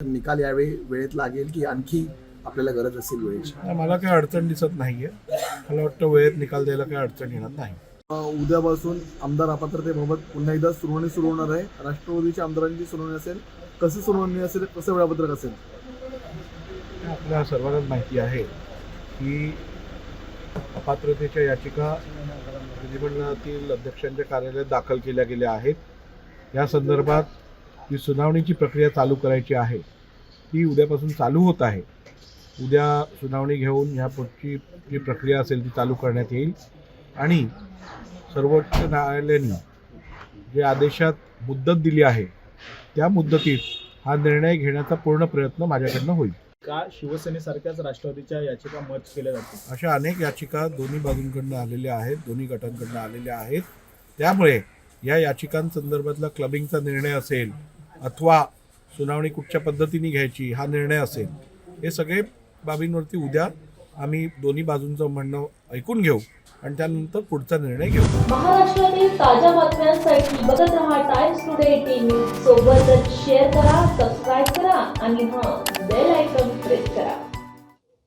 निकाल यावेळी वेळेत लागेल की आणखी आपल्याला गरज असेल वेळेची? मला काही अडचण दिसत नाहीये. मला वाटतं वेळेत निकाल द्यायला काही अडचण येणार नाही. उद्यापासून आमदार अपात्रतेबाबत पुन्हा एकदा सुनावणी सुरू होणार आहे. राष्ट्रवादीच्या आमदारांची सुनावणी असेल कसं सुनावणी असेल कसं वेळापत्रक असेल? आपल्या सर्वांनाच माहिती आहे की अपात्रतेच्या याचिका विधिमंडळातील अध्यक्षांच्या कार्यालयात दाखल केल्या गेल्या आहेत. या संदर्भात जी सुनावणीची प्रक्रिया चालू करायची आहे. ती उद्यापासून चालू होत आहे. उद्या सुनावणी घेऊन ह्या पुढची जी प्रक्रिया असेल ती चालू करण्यात येईल. आणि सर्वोच्च न्यायालयाने जे आदेशात मुदत दिली आहे त्या मुदतीत हा निर्णय घेण्याचा पूर्ण प्रयत्न माझ्याकडनं होईल. का शिवसेनेसारख्याच राष्ट्रवादीच्या याचिका मत केल्या जातील? अशा अनेक याचिका दोन्ही बाजूंकडनं आलेल्या आहेत दोन्ही गटांकडनं आलेल्या आहेत. त्यामुळे या याचिकांसंदर्भातला क्लबिंगचा निर्णय असेल अथवा सुनावणी कुठच्या पद्धतीने घ्यायची हा निर्णय असेल हे सगळे बाबींवरती उद्या आम्ही दोन्ही बाजूंचं म्हणणं ऐकून घेऊ आणि त्यानंतर पुढचा निर्णय घेऊ. महाराष्ट्रातील ताज्या बातम्यांसाठी बघत रहा टाइम्स टुडे टीव्ही सोबतच शेअर करा सबस्क्राईब करा आणि हां बेल